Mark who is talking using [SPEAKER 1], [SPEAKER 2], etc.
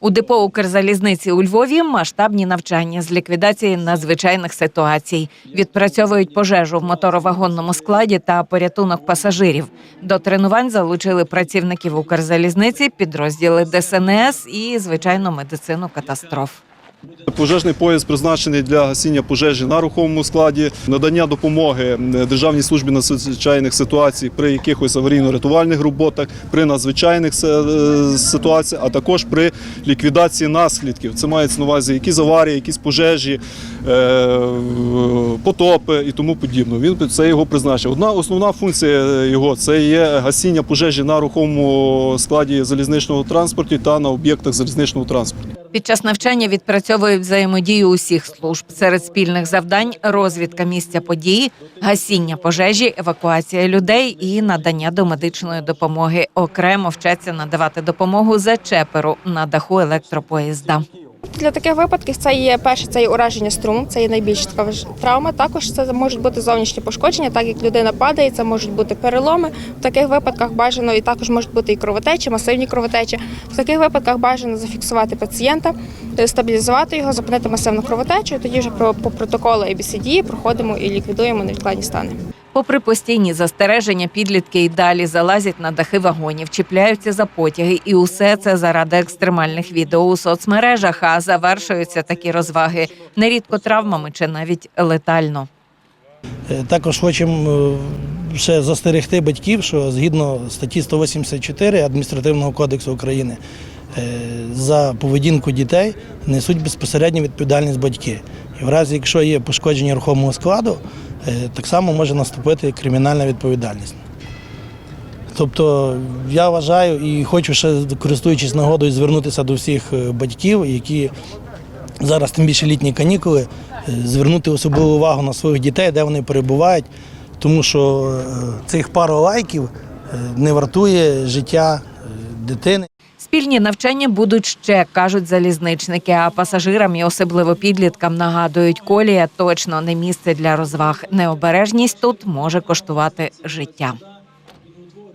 [SPEAKER 1] У депо Укрзалізниці у Львові масштабні навчання з ліквідації надзвичайних ситуацій. Відпрацьовують пожежу в моторовагонному складі та порятунок пасажирів. До тренувань залучили працівників Укрзалізниці, підрозділи ДСНС і звичайно медицину катастроф.
[SPEAKER 2] Пожежний поїзд призначений для гасіння пожежі на рухомому складі, надання допомоги Державній службі надзвичайних ситуацій при якихось аварійно-рятувальних роботах, при надзвичайних е, ситуаціях, а також при ліквідації наслідків. Це мається на увазі якісь аварії, якісь пожежі, е, потопи і тому подібне. Він це його призначив. Одна основна функція його це є гасіння пожежі на рухомому складі залізничного транспорту та на об'єктах залізничного транспорту.
[SPEAKER 1] Під час навчання відпрацьовують взаємодію усіх служб. Серед спільних завдань розвідка місця події, гасіння пожежі, евакуація людей і надання домедичної допомоги. Окремо вчаться надавати допомогу зачеперу на даху електропоїзда.
[SPEAKER 3] Для таких випадків це є перше, це є ураження струму, це є найбільш така травма. Також це можуть бути зовнішні пошкодження, так як людина падає, це можуть бути переломи. В таких випадках бажано і також можуть бути і кровотечі, масивні кровотечі. В таких випадках бажано зафіксувати пацієнта, е, стабілізувати його, зупинити масивну кровотечу. І тоді вже про- по протоколу ABCD проходимо і ліквідуємо невідкладні стани.
[SPEAKER 1] Попри постійні застереження, підлітки й далі залазять на дахи вагонів, чіпляються за потяги, і усе це заради екстремальних відео у соцмережах. А завершуються такі розваги нерідко травмами чи навіть летально.
[SPEAKER 4] Е, Також хочемо е, ще застерегти батьків, що згідно статті 184 Адміністративного кодексу України е, за поведінку дітей несуть безпосередню відповідальність батьки. І в разі, якщо є пошкодження рухомого складу, е, так само може наступити кримінальна відповідальність. Тобто я вважаю і хочу ще користуючись нагодою звернутися до всіх е, батьків, які зараз тим більше літні канікули, е, звернути особливу увагу на своїх дітей, де вони перебувають, тому що цих пару лайків не вартує життя дитини.
[SPEAKER 1] Спільні навчання будуть ще, кажуть залізничники. А пасажирам і особливо підліткам нагадують, колія точно не місце для розваг. Необережність тут може коштувати життя.